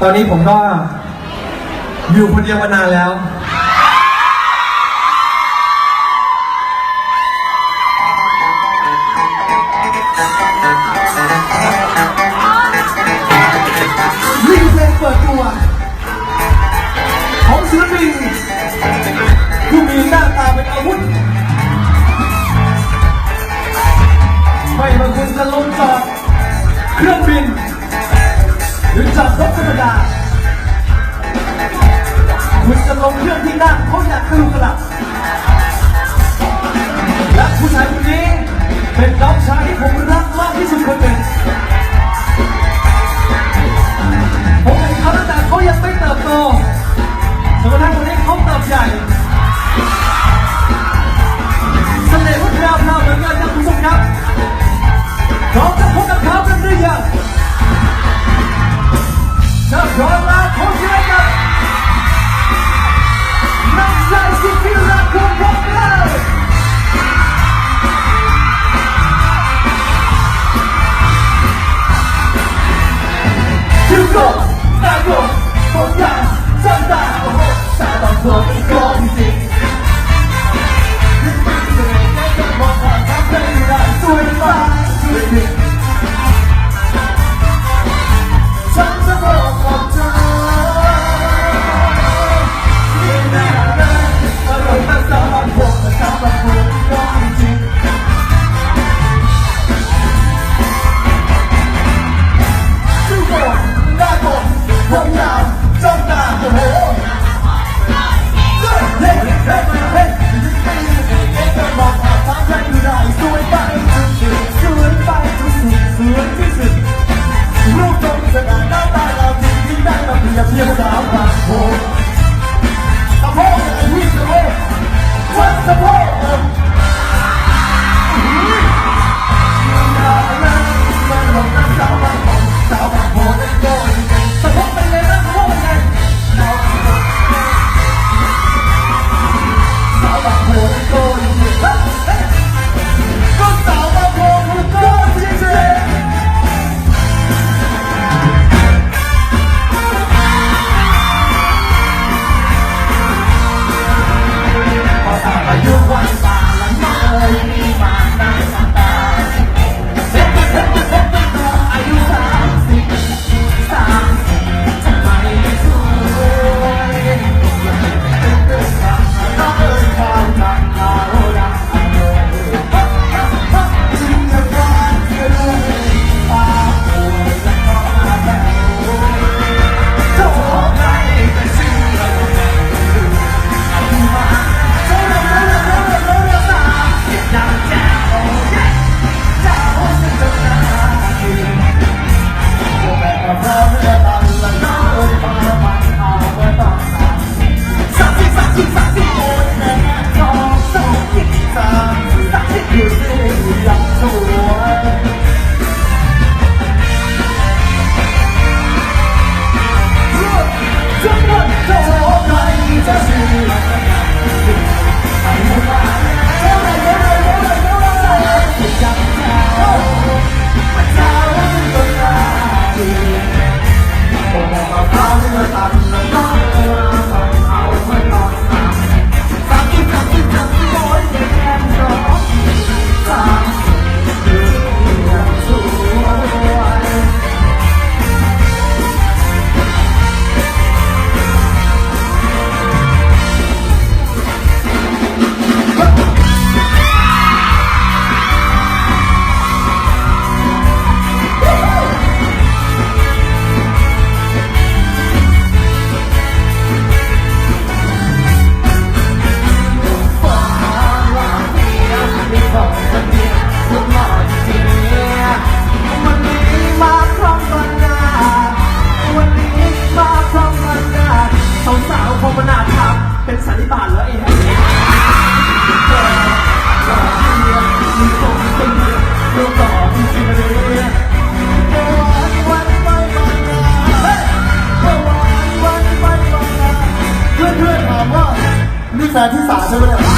ตอนนี้ผมก็อยู่คนเดียวมานานแล้ว มีเพลงเปิดตัว ของศิลปินผู้มีหน้าตาเป็นอาวุธ ไม่ว่าคุณจะล้มจอดเครื่องบิน หรือจับรถธรรมดาคุณจะลงเครื่องที่นั่งเขาอยากดูกระลับ โกงตาโกงผมอยากจำตาโอ้โหตาต้องโกงอีกโกงจริง Give it up.